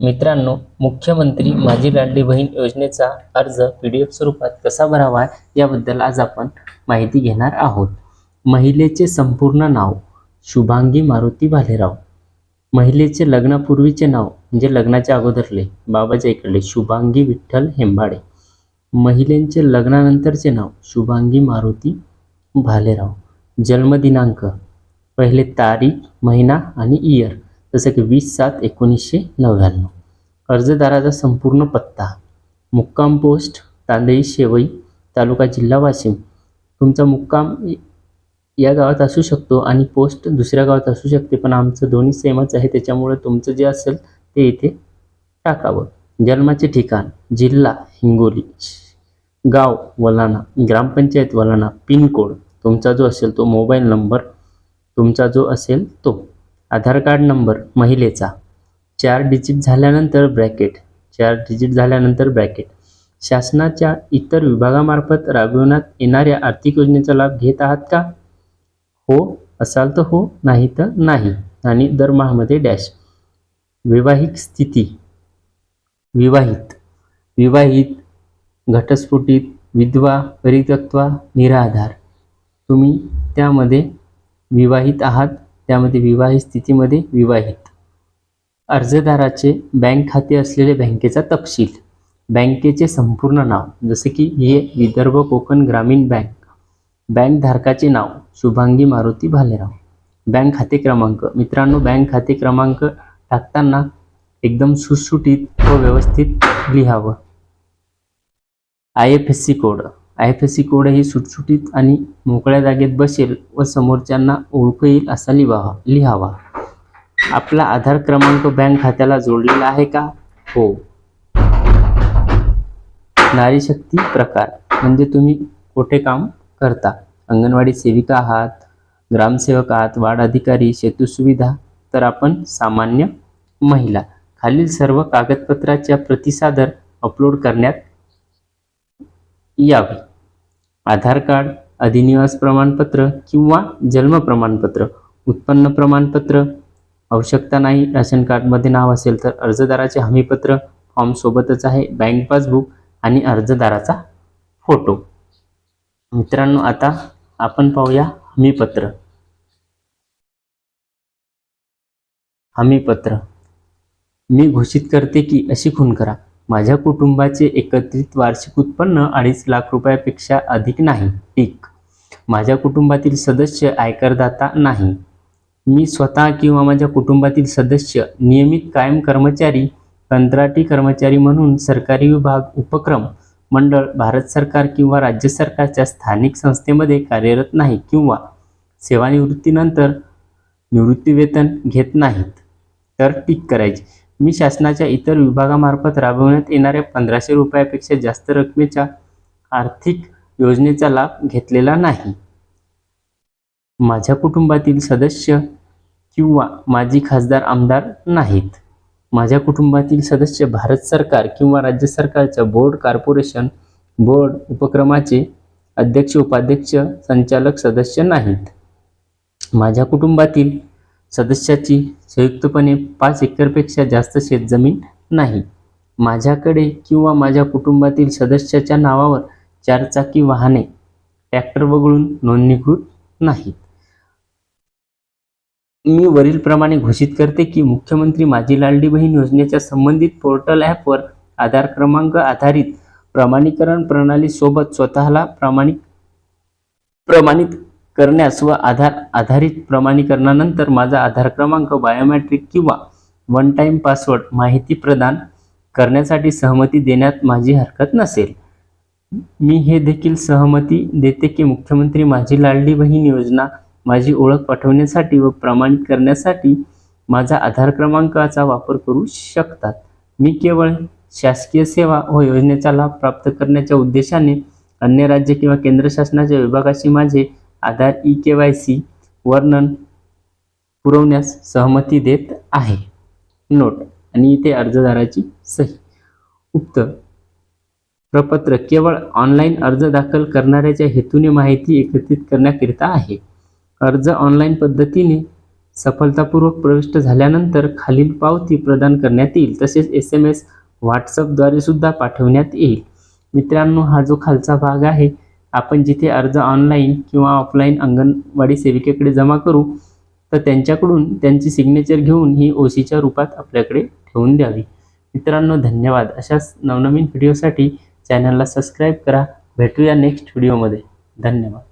मित्रांनो मुख्यमंत्री माझी लाडली बहीण योजनेचा अर्ज पी डी एफ स्वरूपात कसा भरावा याबद्दल आज आपण माहिती घेणार आहोत. महिलेचे संपूर्ण नाव शुभांगी मारुती भालेराव. महिलेचे लग्नापूर्वीचे नाव म्हणजे लग्नाच्या अगोदरले बाबाच्या इकडले शुभांगी विठ्ठल हेंबाडे. महिलेचे लग्नानंतरचे नाव शुभांगी मारुती भालेराव. जन्मदिनांक पहिले तारीख महिना आणि इयर जसं की वीस सात एकोणीसशे नव्याण्णव. अर्जदाराचा संपूर्ण पत्ता मुक्काम पोस्ट तांदळी शेवई तालुका जिल्हा वाशिम. तुमचा मुक्काम या गावात असू शकतो आणि पोस्ट दुसऱ्या गावात असू शकते पण आमचं दोन्ही सेमच आहे त्याच्यामुळे तुमचं जे असेल ते इथे टाकावं. जन्माचे ठिकाण जिल्हा हिंगोली गाव वलाना ग्रामपंचायत वलाना पिनकोड तुमचा जो असेल तो मोबाईल नंबर तुमचा जो असेल तो. आधार कार्ड नंबर महिलेचा. चार डिजिट झाल्यानंतर ब्रॅकेट. चार डिजिट झाल्यानंतर ब्रॅकेट. शासनाच्या इतर विभागामार्फत राबविण्यात येणाऱ्या आर्थिक योजनेचा लाभ घेत आहात का? हो असाल तर हो नाही तर नाही. आणि दरमहामध्ये डॅश. वैवाहिक स्थिती. विवाहित. विवाहित घटस्फोटित विधवा परित्यक्त्वा निराधार. तुम्ही त्यामध्ये विवाहित आहात? त्यामध्ये विवाहित स्थितीमध्ये विवाहित. अर्जदाराचे बँक खाते असलेले बँकेचा तपशील. बँकेचे संपूर्ण नाव जसे की हे विदर्भ कोकण ग्रामीण बँक. बँक धारकाचे नाव शुभांगी मारुती भालेराव. बँक खाते क्रमांक मित्रांनो बँक खाते क्रमांक टाकताना एकदम सुटसुटीत व व्यवस्थित लिहावं. I F S C code. I F S C code ही सुटसुटीत आणि मोकळ्या जागेत बसेल व समोरच्यांना ओळखू येईल असा लिहावा लिहावा. आपला आधार क्रमांक बँक खात्याला जोडलेला आहे का? हो. नारी शक्ती प्रकार म्हणजे तुम्ही कुठे काम करता? अंगणवाडी सेविका आहात ग्रामसेवक आहात वार्ड अधिकारी सेतू सुविधा तर आपण सामान्य महिला. खालील सर्व कागदपत्राच्या प्रतिसादर अपलोड करण्यात यावी. आधार कार्ड अधिनिवास प्रमाणपत्र किंवा जन्म प्रमाणपत्र उत्पन्न प्रमाणपत्र. आवश्यकता नाही राशन कार्डमध्ये नाव असेल तर अर्जदाराचे हमीपत्र फॉर्म सोबतच आहे बँक पासबुक आणि अर्जदाराचा फोटो. मित्रांनो आता आपण पाहूया हमीपत्र. हमीपत्र. मी घोषित करते की अशी खून करा. माझ्या कुटुंबाचे एकत्रित वार्षिक उत्पन्न अडीच लाख रुपयापेक्षा अधिक नाही. टीक माझ्या कुटुंबातील सदस्य आयकरदाता नाही. मी स्वतः किंवा माझ्या कुटुंबातील सदस्य नियमित कायम कर्मचारी कंत्राटी कर्मचारी म्हणून सरकारी विभाग उपक्रम मंडळ भारत सरकार किंवा राज्य सरकारच्या स्थानिक संस्थेमध्ये कार्यरत नाही किंवा सेवानिवृत्तीनंतर निवृत्तीवेतन घेत नाहीत. तर पीक करायची. मी शासनाच्या इतर विभागामार्फत राबवण्यात येणाऱ्या पंधराशे रुपयापेक्षा जास्त रकमेच्या आर्थिक योजनेचा लाभ घेतलेला नाही. माझ्या कुटुंबातील सदस्य किंवा माजी खासदार आमदार नाहीत. माझ्या कुटुंबातील सदस्य भारत सरकार किंवा राज्य सरकारच्या बोर्ड कॉर्पोरेशन बोर्ड उपक्रमाचे अध्यक्ष उपाध्यक्ष संचालक सदस्य नाहीत. माझ्या कुटुंबातील सदस्याची संयुक्तपणे पाच एकरपेक्षा जास्त शेतजमीन नाही. माझ्याकडे किंवा माझ्या कुटुंबातील सदस्याच्या नावावर चारचाकी वाहने ट्रॅक्टर वगळून नोंदणीकृत नाहीत. मी वरीलप्रमाणे घोषित करते की मुख्यमंत्री माझी लाडली बहीण योजनेच्या संबंधित पोर्टल ॲपवर आधार क्रमांक आधारित प्रमाणीकरण प्रणालीसोबत स्वतःला प्रामाणिक प्रमाणित करण्यास व आधार आधारित प्रमाणीकरणानंतर माझा आधार क्रमांक बायोमॅट्रिक किंवा वन टाईम पासवर्ड माहिती प्रदान करण्यासाठी सहमती देण्यात माझी हरकत नसेल. मी हे देखील सहमती देते की मुख्यमंत्री माझी लाडली बहीण योजना माझी ओळख पाठवण्यासाठी व प्रमाणित करण्यासाठी माझा आधार क्रमांकाचा वापर करू शकतात. मी केवळ शासकीय सेवा व योजनेचा लाभ प्राप्त करण्याच्या उद्देशाने अन्य राज्य किंवा केंद्र शासनाच्या विभागाशी माझे Aadhaar E K Y C वर्णन पुरवण्यास सहमती देत आहे. नोट. आणि इथे अर्जदाराची सही. उक्त. प्रपत्र केवळ ऑनलाईन अर्ज दाखल करणाऱ्याच्या हेतूने माहिती एकत्रित करण्याकरिता आहे. अर्ज ऑनलाईन पद्धतीने सफलतापूर्वक प्रविष्ट झाल्यानंतर खालील पावती प्रदान करण्यात येईल. तसेच एस एम एस व्हॉट्सअपद्वारे सुद्धा पाठवण्यात येईल. मित्रांनो हा जो खालचा भाग आहे आपण जिथे अर्ज ऑनलाईन किंवा ऑफलाईन अंगणवाडी सेविकेकडे जमा करू तर त्यांच्याकडून त्यांची सिग्नेचर घेऊन ही ओशीच्या रूपात आपल्याकडे ठेवून द्यावी. मित्रांनो धन्यवाद. अशाच नवनवीन व्हिडिओसाठी चॅनलला सबस्क्राईब करा. भेटूया नेक्स्ट व्हिडिओमध्ये धन्यवाद.